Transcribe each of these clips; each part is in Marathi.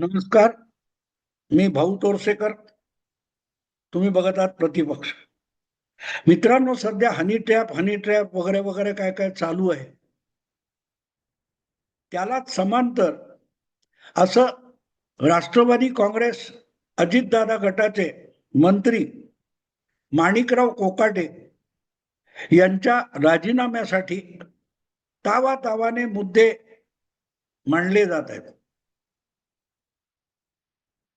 नमस्कार मी भाऊ तोरसेकर. तुम्ही बघत आहात प्रतिपक्ष. मित्रांनो सध्या हनी ट्रॅप हनी ट्रॅप वगैरे वगैरे काय काय चालू आहे. त्यालाच समांतर असं राष्ट्रवादी काँग्रेस अजितदादा गटाचे मंत्री माणिकराव कोकाटे यांच्या राजीनाम्यासाठी तावा तावाने मुद्दे मांडले जात आहेत.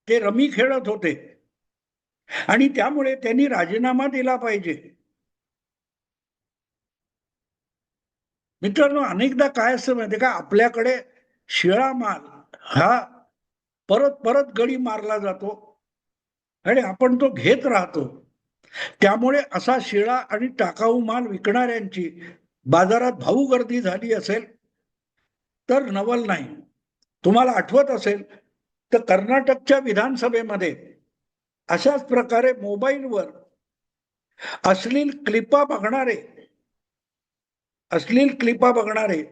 ते रमी खेळत होते. आणि त्यामुळे त्यांनी राजीनामा दिला पाहिजे. मित्रांनो अनेकदा काय असतं माहितीये का? आपल्याकडे शिळा माल हा परत परत गडी मारला जातो आणि आपण तो घेत राहतो. त्यामुळे असा शिळा आणि टाकाऊ माल विकणाऱ्यांची बाजारात भाऊ गर्दी झाली असेल तर नवल नाही. तुम्हाला आठवत असेल तर कर्नाटकच्या विधानसभेमध्ये अशाच प्रकारे मोबाईलवर अश्लील क्लिपा बघणारे अश्लील क्लिपा बघणारे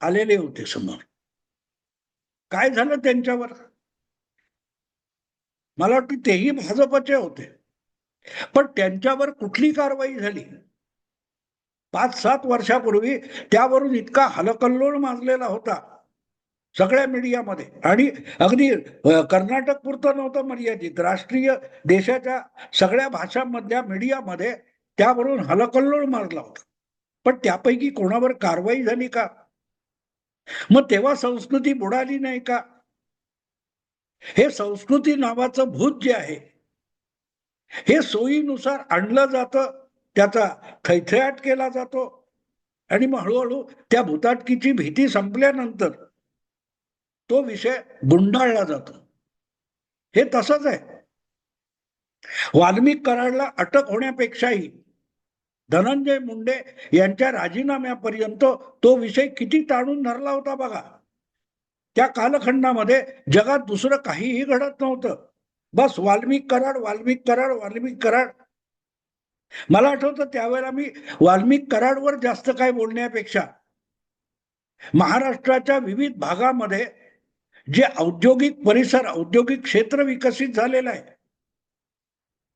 आलेले होते समोर. काय झालं त्यांच्यावर? मला वाटतं तेही भाजपचे होते. पण त्यांच्यावर कुठली कारवाई झाली? पाच सात वर्षापूर्वी त्यावरून इतका हलकल्लोळ माजलेला होता. सगळ्या मीडियामध्ये. आणि अगदी कर्नाटक पुरतं नव्हतं मर्यादित. राष्ट्रीय देशाच्या सगळ्या भाषांमधल्या मीडियामध्ये त्यावरून हलकल्लोळ मारला होता. पण त्यापैकी कोणावर कारवाई झाली का? मग तेव्हा संस्कृती बुडाली नाही का? हे संस्कृती नावाचं भूत जे आहे हे सोयीनुसार आणलं जातं त्याचा थैथयाट केला जातो. आणि मग हळूहळू त्या भूताटकीची भीती संपल्यानंतर तो विषय गुंडाळला जातो. हे तसंच आहे. वाल्मिक कराडला अटक होण्यापेक्षाही धनंजय मुंडे यांच्या राजीनाम्यापर्यंत तो विषय किती ताणून धरला होता बघा. त्या कालखंडामध्ये जगात दुसरं काहीही घडत नव्हतं. बस वाल्मिक कराड वाल्मिक कराड वाल्मिक कराड. मला आठवतं त्यावेळेला मी वाल्मिक कराडवर जास्त काय बोलण्यापेक्षा महाराष्ट्राच्या विविध भागामध्ये जे औद्योगिक परिसर औद्योगिक क्षेत्र विकसित झालेलं आहे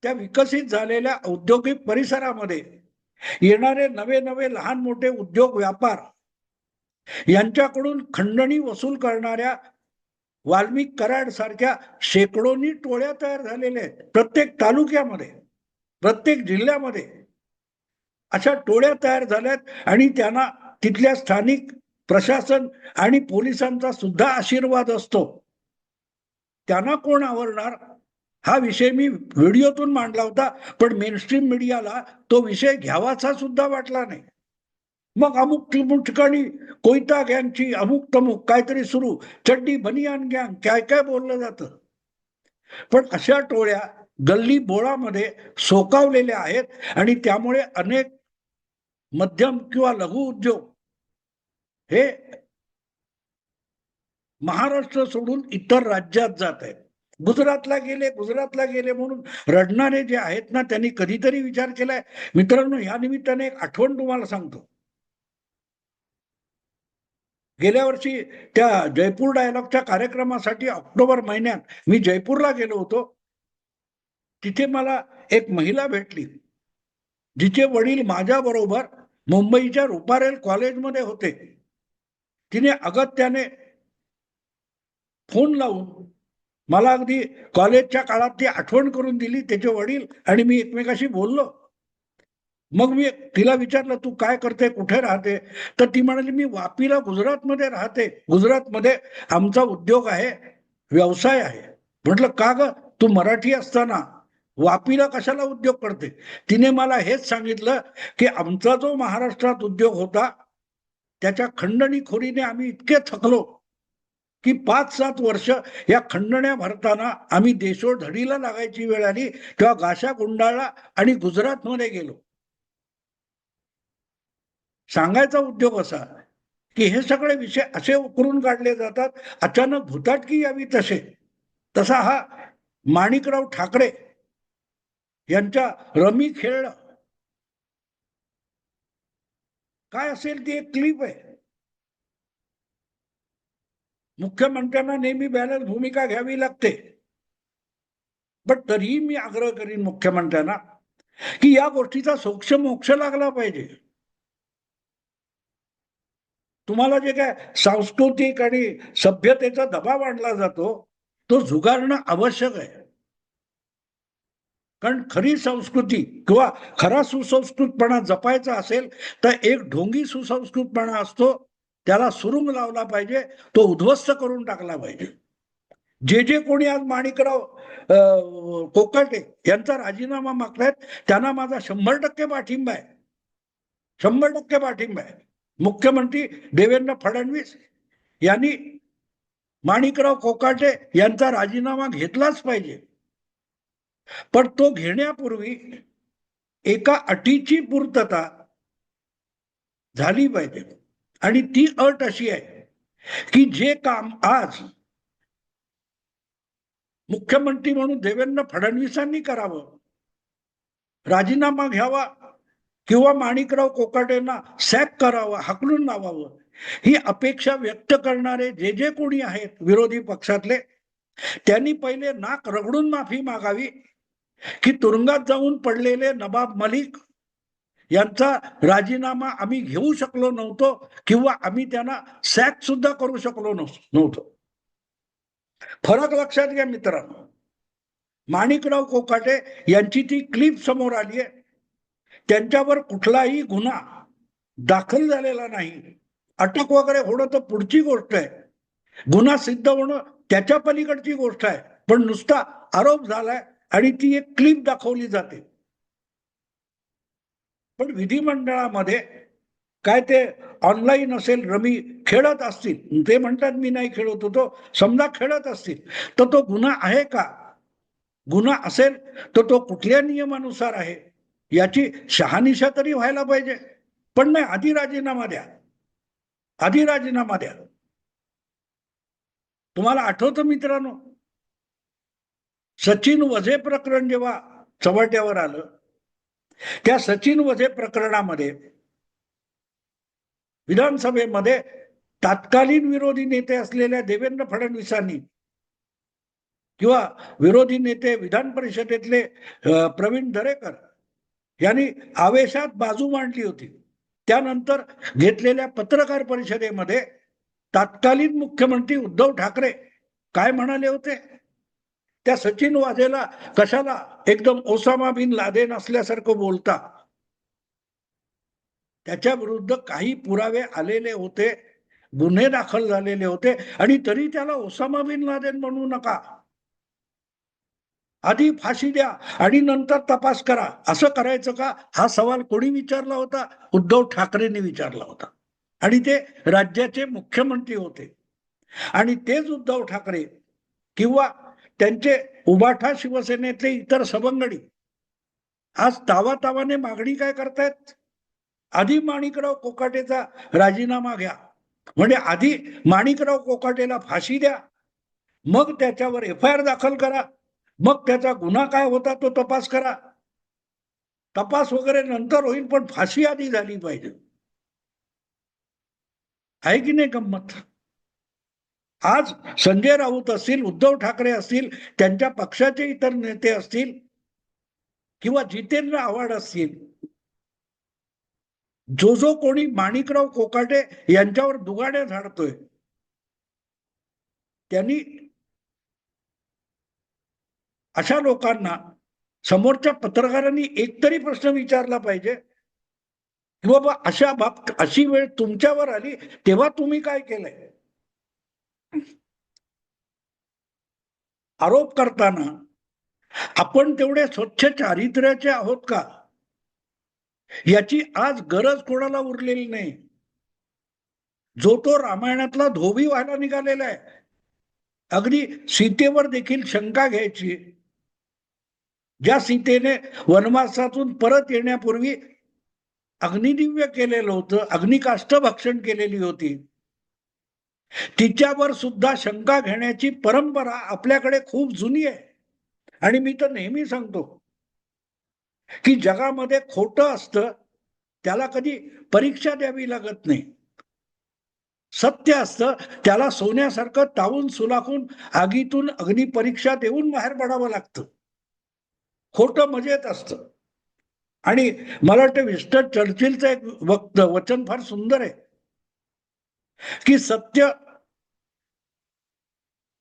त्या विकसित झालेल्या औद्योगिक परिसरामध्ये येणारे नवे नवे लहान मोठे उद्योग व्यापार यांच्याकडून खंडणी वसूल करणाऱ्या वाल्मिक कराड सारख्या शेकडोनी टोळ्या तयार झालेल्या आहेत. प्रत्येक तालुक्यामध्ये प्रत्येक जिल्ह्यामध्ये अशा टोळ्या तयार झाल्यात आणि त्यांना तिथल्या स्थानिक प्रशासन आणि पोलिसांचा सुद्धा आशीर्वाद असतो. त्यांना कोण आवरणार? हा विषय मी व्हिडिओतून मांडला होता पण मेनस्ट्रीम मीडियाला तो विषय घ्यावाचा सुद्धा वाटला नाही. मग अमुक ठिकाणी कोयता गँगची अमुक तमुक काहीतरी सुरू चड्डी बनियान गँग काय काय बोललं जातं. पण अशा टोळ्या गल्ली बोळामध्ये सोकावलेल्या आहेत आणि त्यामुळे अनेक मध्यम किंवा लघु उद्योग हे महाराष्ट्र सोडून इतर राज्यात जात आहेत. गुजरातला गेले गुजरातला गेले म्हणून रडणारे जे आहेत ना त्यांनी कधीतरी विचार केलाय. मित्रांनो या निमित्ताने एक आठवण तुम्हाला सांगतो. गेल्या वर्षी त्या जयपूर डायलॉगच्या कार्यक्रमासाठी ऑक्टोबर महिन्यात मी जयपूरला गेलो होतो. तिथे मला एक महिला भेटली जिचे वडील माझ्या बरोबर मुंबईच्या रुपारेल कॉलेजमध्ये होते. तिने अगत्याने फोन लावून मला अगदी कॉलेजच्या काळात ती आठवण करून दिली त्याचे वडील आणि मी एकमेकाशी बोललो. मग मी तिला विचारलं तू काय करते? कुठे राहते? तर ती म्हणाली मी वापीला गुजरातमध्ये राहते. गुजरातमध्ये आमचा उद्योग आहे व्यवसाय आहे. म्हटलं का ग? तू मराठी असताना वापीला कशाला उद्योग करते? तिने मला हेच सांगितलं की आमचा जो महाराष्ट्रात उद्योग होता त्याच्या खंडणीखोरीने आम्ही इतके थकलो की पाच सात वर्ष या खंडण्या भरताना आम्ही देशोधडीला लागायची वेळ आली तेव्हा गाशा गुंडाळला आणि गुजरातमध्ये गेलो. सांगायचा उद्योग असा की हे सगळे विषय असे उकरून काढले जातात अचानक भूताटकी यावी तसे. तसा हा माणिकराव ठाकरे यांच्या रमी खेळणं काय असेल ती एक क्लिप आहे. मुख्यमंत्र्यांना नेहमी बॅलन्स भूमिका घ्यावी लागते. पण तरीही मी आग्रह करीन मुख्यमंत्र्यांना की या गोष्टीचा सोक्ष मोक्ष लागला पाहिजे. तुम्हाला जे काय सांस्कृतिक आणि सभ्यतेचा दबाव आणला जातो तो झुगारणं आवश्यक आहे. कारण खरी संस्कृती किंवा खरा सुसंस्कृतपणा जपायचा असेल तर एक ढोंगी सुसंस्कृतपणा असतो त्याला सुरुंग लावला पाहिजे तो उद्ध्वस्त करून टाकला पाहिजे. जे जे कोणी आज माणिकराव कोकाटे यांचा राजीनामा मागतायत त्यांना माझा शंभर टक्के पाठिंबा आहे. शंभर टक्के पाठिंबा आहे. मुख्यमंत्री देवेंद्र फडणवीस यांनी माणिकराव कोकाटे यांचा राजीनामा घेतलाच पाहिजे. पण तो घेण्यापूर्वी एका अटीची पूर्तता झाली पाहिजे. आणि ती अट अशी आहे की जे काम आज मुख्यमंत्री म्हणून देवेंद्र फडणवीसांनी करावं राजीनामा घ्यावा किंवा माणिकराव कोकाटेंना सॅक करावा हाकलून लावावं ही अपेक्षा व्यक्त करणारे जे जे कोणी आहेत विरोधी पक्षातले त्यांनी पहिले नाक रगडून माफी मागावी की तुरुंगात जाऊन पडलेले नवाब मलिक यांचा राजीनामा आम्ही घेऊ शकलो नव्हतो किंवा आम्ही त्यांना सॅक सुद्धा करू शकलो नव्हतो. फरक लक्षात घ्या मित्रांनो. माणिकराव कोकाटे यांची ती क्लिप समोर आली आहे. त्यांच्यावर कुठलाही गुन्हा दाखल झालेला नाही. अटक वगैरे होणं तर पुढची गोष्ट आहे. गुन्हा सिद्ध होणं त्याच्या पलीकडची गोष्ट आहे. पण नुसता आरोप झालाय आणि ती एक क्लिप दाखवली जाते. पण विधिमंडळामध्ये काय ते ऑनलाईन असेल रमी खेळत असतील. ते म्हणतात मी नाही खेळत होतो. समजा खेळत असतील तर तो गुन्हा आहे का? गुन्हा असेल तर तो कुठल्या नियमानुसार आहे? याची शहानिशा तरी व्हायला पाहिजे. पण नाही आधी राजीनामा द्या. आधी राजीनामा द्या. तुम्हाला आठवतं मित्रांनो सचिन वझे प्रकरण जेव्हा चव्हाट्यावर आलं त्या सचिन वझे प्रकरणामध्ये विधानसभेमध्ये तात्कालीन विरोधी नेते असलेल्या देवेंद्र फडणवीसांनी किंवा विरोधी नेते विधान परिषदेतले प्रवीण दरेकर यांनी आवेशात बाजू मांडली होती. त्यानंतर घेतलेल्या पत्रकार परिषदेमध्ये तात्कालीन मुख्यमंत्री उद्धव ठाकरे काय म्हणाले होते? त्या सचिन वाजेला कशाला एकदम ओसामा बिन लादेन असल्यासारखं बोलता? त्याच्या विरुद्ध काही पुरावे आलेले होते गुन्हे दाखल झालेले होते आणि तरी त्याला ओसामा बिन लादेन म्हणू नका. आधी फाशी द्या आणि नंतर तपास करा. असं करायचं का? हा सवाल कोणी विचारला होता? उद्धव ठाकरेंनी विचारला होता. आणि ते राज्याचे मुख्यमंत्री होते. आणि तेच उद्धव ठाकरे किंवा त्यांचे उबाठा शिवसेनेतले इतर सवंगडी आज तावा तावाने मागणी काय करतायत? आधी माणिकराव कोकाटेचा राजीनामा घ्या. म्हणजे आधी माणिकराव कोकाटेला फाशी द्या. मग त्याच्यावर एफ आय आर दाखल करा. मग त्याचा गुन्हा काय होता तो तपास करा. तपास वगैरे नंतर होईल पण फाशी आधी झाली पाहिजे. आहे की नाही गंमत? आज संजय राऊत असतील उद्धव ठाकरे असतील त्यांच्या पक्षाचे इतर नेते असतील किंवा जितेंद्र आव्हाड असतील जो जो कोणी माणिकराव कोकाटे यांच्यावर दुगाड्या झाडतोय त्यांनी अशा लोकांना समोरच्या पत्रकारांनी एकतरी प्रश्न विचारला पाहिजे किंवा अशा बाब अशी वेळ तुमच्यावर आली तेव्हा तुम्ही काय केलंय? आरोप करताना आपण तेवढे स्वच्छ चारित्र्याचे आहोत का? याची आज गरज कोणाला उरलेली नाही. जो तो रामायणातला धोबी व्हायला निघालेला आहे. अगदी सीतेवर देखील शंका घ्यायची. ज्या सीतेने वनवासातून परत येण्यापूर्वी अग्निदिव्य केलेलं होतं अग्निकाष्ट भक्षण केलेली होती. तिच्यावर सुद्धा शंका घेण्याची परंपरा आपल्याकडे खूप जुनी आहे. आणि मी तर नेहमी सांगतो की जगामध्ये खोटं असतं त्याला कधी परीक्षा द्यावी लागत नाही. सत्य असतं त्याला सोन्यासारखं तावून सुलाखून आगीतून अग्निपरीक्षा देऊन बाहेर पडावं लागतं. खोटं मजेत असतं. आणि मला वाटतं विस्टर चर्चिलचं एक वक्त वचन फार सुंदर आहे की सत्य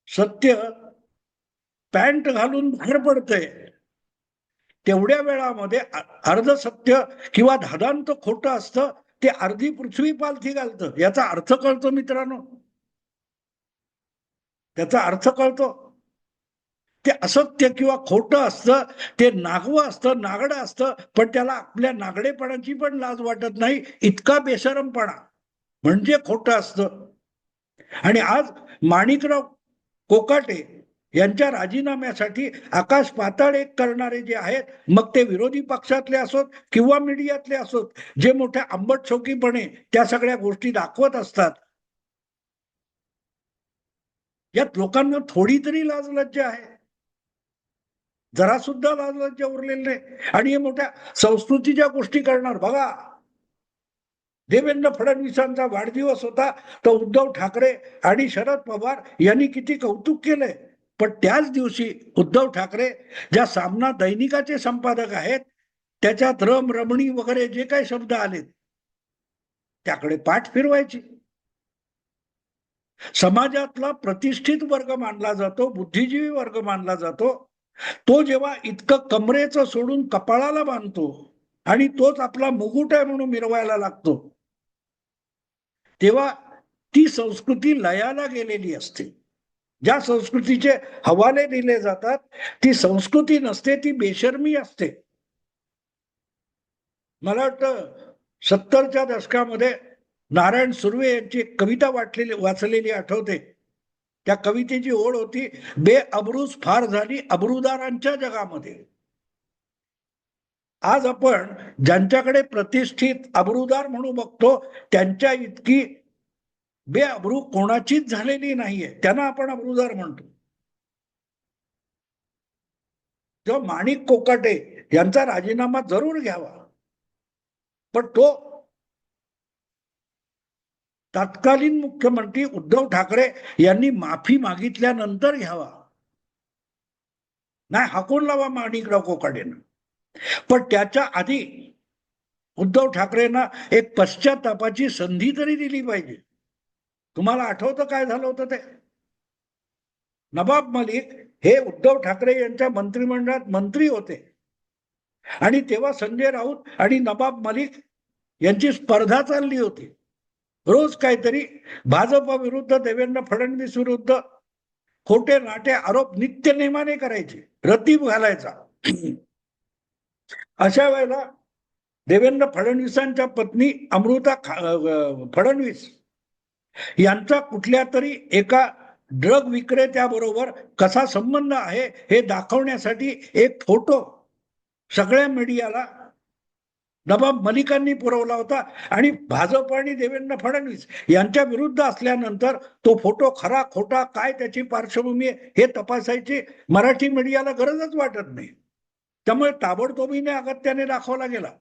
सत्य पॅन्ट घालून बाहेर पडतंय. तेवढ्या वेळामध्ये अर्ध सत्य किंवा धादांत खोटं असतं ते अर्धी पृथ्वी पालथी घालतं. याचा अर्थ कळतो मित्रांनो. त्याचा अर्थ कळतो. ते असत्य किंवा खोटं असतं ते नागवं असतं नागडं असतं पण त्याला आपल्या नागडेपणाची पण लाज वाटत नाही इतका बेशरमपणा. म्हणजे खोटं असतं. आणि आज माणिकराव कोकाटे यांच्या राजीनाम्यासाठी आकाश पाताळ एक करणारे जे आहेत मग ते विरोधी पक्षातले असोत किंवा मीडियातले असोत जे मोठ्या आंबट चौकीपणे त्या सगळ्या गोष्टी दाखवत असतात. यात लोकांना थोडी तरी लाज लज्जा आहे. जरा सुद्धा लाज लज्जा उरलेली नाही. आणि हे मोठ्या संस्कृतीच्या गोष्टी करणार. बघा देवेंद्र फडणवीसांचा वाढदिवस होता तर उद्धव ठाकरे आणि शरद पवार यांनी किती कौतुक केलंय. पण त्याच दिवशी उद्धव ठाकरे ज्या सामना दैनिकाचे संपादक आहेत त्याच्यात रम रमणी वगैरे जे काही शब्द आलेत त्याकडे पाठ फिरवायची. समाजातला प्रतिष्ठित वर्ग मानला जातो बुद्धिजीवी वर्ग मानला जातो तो जेव्हा इतकं कमरेचं सोडून कपाळाला बांधतो आणि तोच आपला मुकुट आहे म्हणून मिरवायला लागतो तेव्हा ती संस्कृती लयाला गेलेली असते. ज्या संस्कृतीचे हवाले दिले जातात ती संस्कृती नसते ती बेशर्मी असते. मला वाटतं सत्तरच्या दशकामध्ये नारायण सुर्वे यांची एक कविता वाटलेली वाचलेली आठवते. त्या कवितेची ओढ होती बे अब्रूज फार झाली अब्रुदारांच्या जगामध्ये. आज आपण ज्यांच्याकडे प्रतिष्ठित अब्रुदार म्हणून बघतो त्यांच्या इतकी बेअब्रू कोणाचीच झालेली नाहीये. त्यांना आपण अब्रूदार म्हणतो. तेव्हा माणिक कोकाटे यांचा राजीनामा जरूर घ्यावा. पण तो तत्कालीन मुख्यमंत्री उद्धव ठाकरे यांनी माफी मागितल्यानंतर घ्यावा. नाही हाकून लावा माणिकराव कोकाटेनं. पण त्याच्या आधी उद्धव ठाकरेंना एक पश्चातापाची संधी तरी दिली पाहिजे. तुम्हाला आठवतं काय झालं होतं ते? नवाब मलिक हे उद्धव ठाकरे यांच्या मंत्रिमंडळात मंत्री होते. आणि तेव्हा संजय राऊत आणि नवाब मलिक यांची स्पर्धा चालली होती. रोज काहीतरी भाजपा विरुद्ध देवेंद्र फडणवीस विरुद्ध खोटे नाटे आरोप नित्य नेमाने करायचे. रतीब घालायचा. अशा वेळेला देवेंद्र फडणवीसांच्या पत्नी अमृता फडणवीस यांचा कुठल्या तरी एका ड्रग विक्रेत्याबरोबर कसा संबंध आहे हे दाखवण्यासाठी एक फोटो सगळ्या मीडियाला नवाब मलिकांनी पुरवला होता. आणि भाजप आणि देवेंद्र फडणवीस यांच्या विरुद्ध असल्यानंतर तो फोटो खरा खोटा काय त्याची पार्श्वभूमी आहे हे तपासायची मराठी मीडियाला गरजच वाटत नाही. त्यामुळे ताबडतोबीने अगत्याने दाखवला गेला.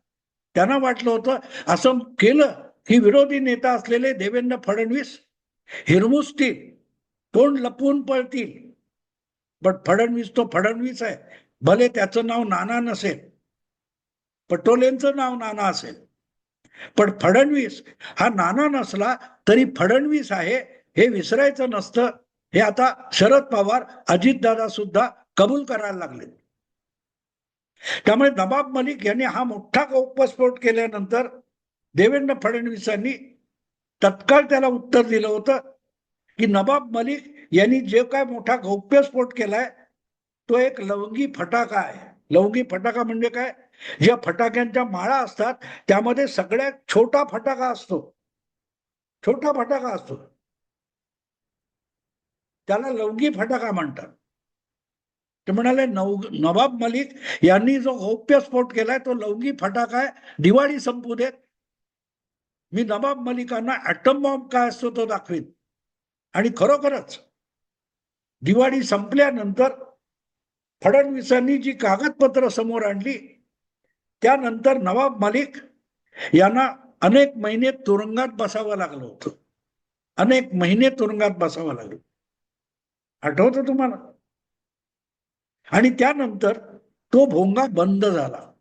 त्यांना वाटलं होतं असं केलं की विरोधी नेता असलेले देवेंद्र फडणवीस हिरमुसतील तोंड लपवून पळतील. पण फडणवीस तो फडणवीस आहे भले त्याचं नाव नाना नसेल पटोलेंचं नाव नाना असेल. पण फडणवीस हा नाना नसला तरी फडणवीस आहे हे विसरायचं नसतं हे आता शरद पवार अजितदादा सुद्धा कबूल करायला लागले त्यामुळे नवाब मलिक यांनी हा मोठा गौप्यस्फोट केल्यानंतर देवेंद्र फडणवीसांनी तत्काळ त्याला उत्तर दिलं होतं की नवाब मलिक यांनी जे काय मोठा गौप्यस्फोट केलाय तो एक लवंगी फटाका आहे. लवंगी फटाका म्हणजे काय? ज्या फटाक्यांच्या माळा असतात त्यामध्ये सगळ्यात छोटा फटाका असतो. छोटा फटाका असतो. त्याला लवंगी फटाका म्हणतात. ते म्हणाले नव नवाब मलिक यांनी जो गौप्यस्फोट केलाय तो लवंगी फटाका आहे दिवाळी संपू देत. मी नवाब मलिकांना ऍटम बॉम्ब काय असतो तो दाखवीन. आणि खरोखरच दिवाळी संपल्यानंतर फडणवीसांनी जी कागदपत्र समोर आणली त्यानंतर नवाब मलिक यांना अनेक महिने तुरुंगात बसावं लागलं होतं. अनेक महिने तुरुंगात बसावं लागलं. आठवतं तुम्हाला? आणि त्यानंतर तो भोंगा बंद झाला.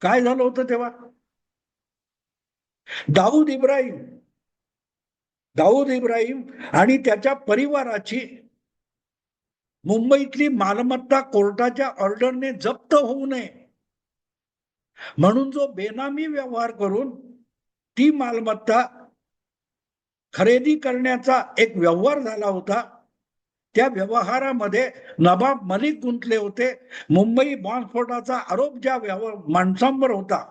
काय झालं होतं तेव्हा? दाऊद इब्राहिम. दाऊद इब्राहिम आणि त्याच्या परिवाराची मुंबईतली मालमत्ता कोर्टाच्या ऑर्डरने जप्त होऊ नये. म्हणून जो बेनामी व्यवहार करून ती मालमत्ता खरेदी करण्याचा एक व्यवहार झाला होता त्या व्यवहारामध्ये नवाब मलिक गुंतले होते. मुंबई बॉम्बस्फोटाचा आरोप ज्या व्यवहार माणसांवर होता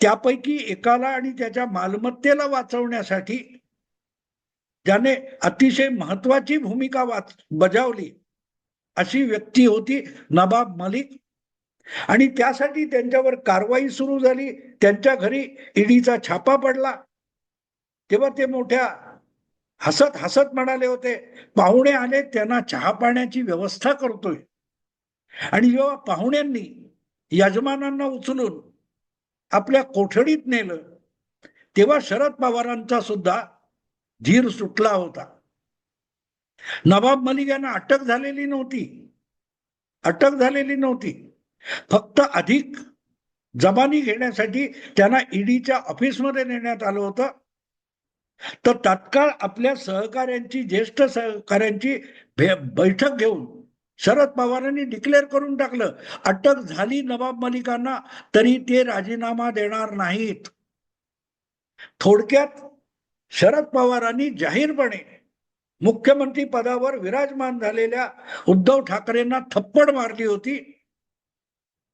त्यापैकी एकाला आणि त्याच्या मालमत्तेला वाचवण्यासाठी ज्याने अतिशय महत्वाची भूमिका वाच बजावली अशी व्यक्ती होती नवाब मलिक. आणि त्यासाठी त्यांच्यावर कारवाई सुरू झाली. त्यांच्या घरी ईडीचा छापा पडला. तेव्हा ते मोठ्या हसत हसत म्हणाले होते पाहुणे आले त्यांना चहा पाण्याची व्यवस्था करतोय. आणि जेव्हा पाहुण्यांनी यजमानांना उचलून आपल्या कोठडीत नेलं तेव्हा शरद पवारांचा सुद्धा धीर सुटला होता. नवाब मलिक यांना अटक झालेली नव्हती अटक झालेली नव्हती. फक्त अधिक जबानी घेण्यासाठी त्यांना ईडीच्या ऑफिसमध्ये नेण्यात आलं होतं. तर तात्काळ आपल्या सहकाऱ्यांची ज्येष्ठ सहकाऱ्यांची बैठक घेऊन शरद पवारांनी डिक्लेअर करून टाकलं. अटक झाली नवाब मलिकांना तरी ते राजीनामा देणार नाहीत. थोडक्यात शरद पवारांनी जाहीरपणे मुख्यमंत्री पदावर विराजमान झालेल्या उद्धव ठाकरेंना थप्पड मारली होती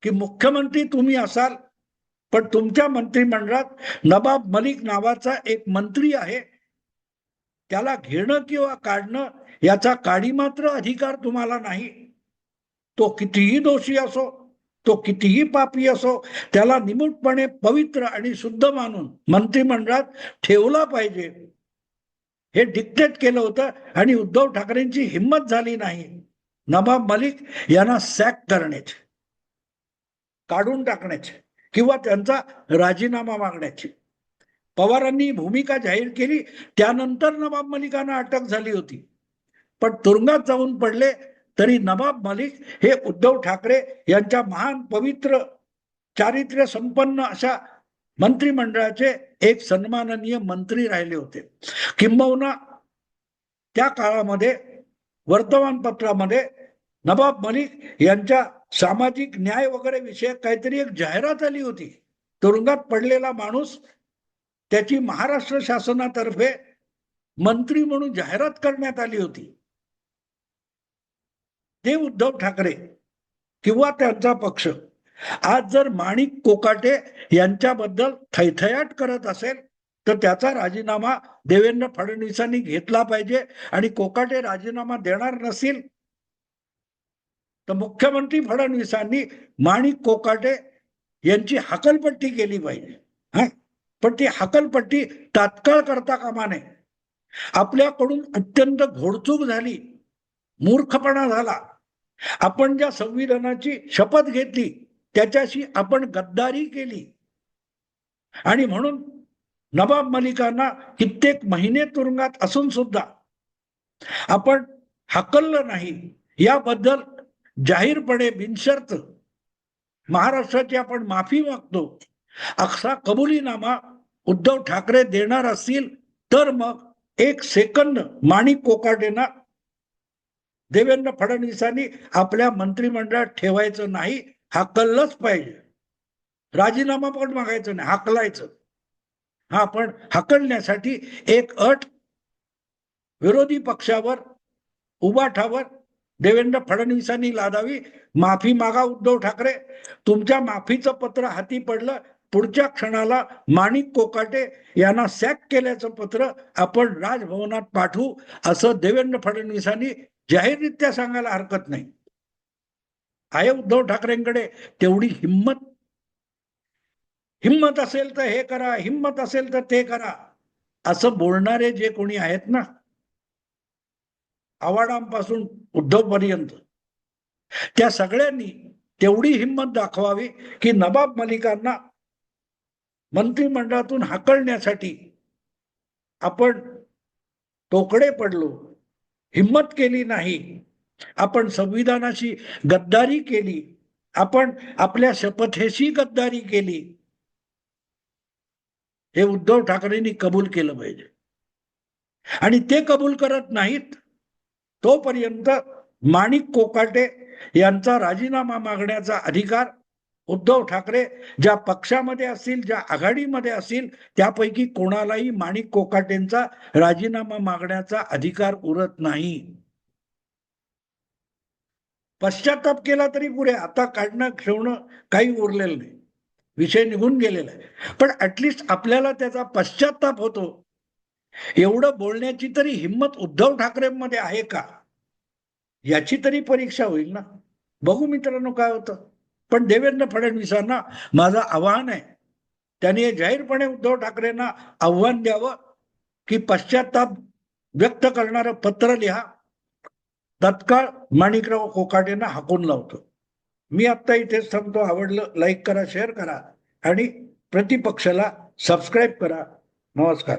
की मुख्यमंत्री तुम्ही असाल पण तुमच्या मंत्रिमंडळात नवाब मलिक नावाचा एक मंत्री आहे. त्याला घेणं किंवा काढणं याचा काडी मात्र अधिकार तुम्हाला नाही. तो कितीही दोषी असो तो कितीही पापी असो त्याला निमूटपणे पवित्र आणि शुद्ध मानून मंत्रिमंडळात ठेवला पाहिजे. हे डिक्टेट केलं होतं आणि उद्धव ठाकरेंची हिंमत झाली नाही. नवाब मलिक यांना सॅक करण्याचे काढून टाकण्याचे. किंवा त्यांचा राजीनामा मागण्याची. पवारांनी भूमिका जाहीर केली त्यानंतर नवाब मलिकांना अटक झाली होती. पण तुरुंगात जाऊन पडले तरी नवाब मलिक हे उद्धव ठाकरे यांच्या महान पवित्र चारित्र्य संपन्न अशा मंत्रिमंडळाचे एक सन्माननीय मंत्री राहिले होते. किंबहुना त्या काळामध्ये वर्तमानपत्रामध्ये नवाब मलिक यांच्या सामाजिक न्याय वगैरे विषयक काहीतरी एक जाहिरात आली होती. तुरुंगात पडलेला माणूस त्याची महाराष्ट्र शासनातर्फे मंत्री म्हणून जाहिरात करण्यात आली होती. ते उद्धव ठाकरे किंवा त्यांचा पक्ष. आज जर माणिक कोकाटे यांच्याबद्दल थैथयाट करत असेल तर त्याचा राजीनामा देवेंद्र फडणवीसांनी घेतला पाहिजे आणि कोकाटे राजीनामा देणार नसेल तर मुख्यमंत्री फडणवीसांनी माणिक कोकाटे यांची हकलपट्टी केली पाहिजे. हा? पण ती हकलपट्टी तात्काळ करता कामा नये. आपल्याकडून अत्यंत घोडचूक झाली. मूर्खपणा झाला. आपण ज्या संविधानाची शपथ घेतली त्याच्याशी आपण गद्दारी केली. आणि म्हणून नवाब मलिकांना कित्येक महिने तुरुंगात असून सुद्धा आपण हकललं नाही. याबद्दल जाहीरपणे बिनशर्त महाराष्ट्राची आपण माफी मागतो. असा कबुलीनामा उद्धव ठाकरे देणार असतील तर मग एक सेकंद माणिक कोकाटेना देवेंद्र फडणवीसांनी आपल्या मंत्रिमंडळात ठेवायचं नाही हाकललंच पाहिजे. राजीनामा पण मागायचं नाही हाकलायचं. हा पण हाकलण्यासाठी एक अट विरोधी पक्षावर उबाठावर देवेंद्र फडणवीसांनी लादावी. माफी मागा उद्धव ठाकरे. तुमच्या माफीचं पत्र हाती पडलं पुढच्या क्षणाला माणिक कोकाटे यांना सॅक केल्याचं पत्र आपण राजभवनात पाठवू असं देवेंद्र फडणवीसांनी जाहीररित्या सांगायला हरकत नाही. आहे उद्धव ठाकरेंकडे तेवढी हिंमत. हिंमत असेल तर हे करा हिंमत असेल तर ते करा असं बोलणारे जे कोणी आहेत ना आव्हाडांपासून उद्धवपर्यंत. त्या सगळ्यांनी तेवढी हिंमत दाखवावी की नवाब मलिकांना मंत्रिमंडळातून हाकलण्यासाठी आपण तोकडे पडलो हिंमत केली नाही आपण संविधानाशी गद्दारी केली आपण आपल्या शपथेशी गद्दारी केली हे उद्धव ठाकरेंनी कबूल केलं पाहिजे. आणि ते कबूल करत नाहीत तोपर्यंत माणिक कोकाटे यांचा राजीनामा मागण्याचा अधिकार उद्धव ठाकरे ज्या पक्षामध्ये असतील ज्या आघाडीमध्ये असतील त्यापैकी कोणालाही माणिक कोकाटेंचा राजीनामा मागण्याचा अधिकार उरत नाही. पश्चाताप केला तरी पुरे आता काढणं ठेवणं काही उरलेलं नाही. विषय निघून गेलेला आहे. पण ऍटलिस्ट आपल्याला त्याचा पश्चाताप होतो. एवढं बोलण्याची तरी हिंमत उद्धव ठाकरेंमध्ये आहे का? याची तरी परीक्षा होईल ना. बघू मित्रांनो काय होतं. पण देवेंद्र फडणवीसांना माझं आव्हान आहे. त्यांनी जाहीरपणे उद्धव ठाकरेंना आव्हान द्यावं की पश्चाताप व्यक्त करणारं पत्र लिहा. तत्काळ माणिकराव कोकाटेंना हाकून लावतो. मी आत्ता इथेच थांबतो आवडलं लाईक करा शेअर करा आणि प्रतिपक्षाला सबस्क्राईब करा. नमस्कार.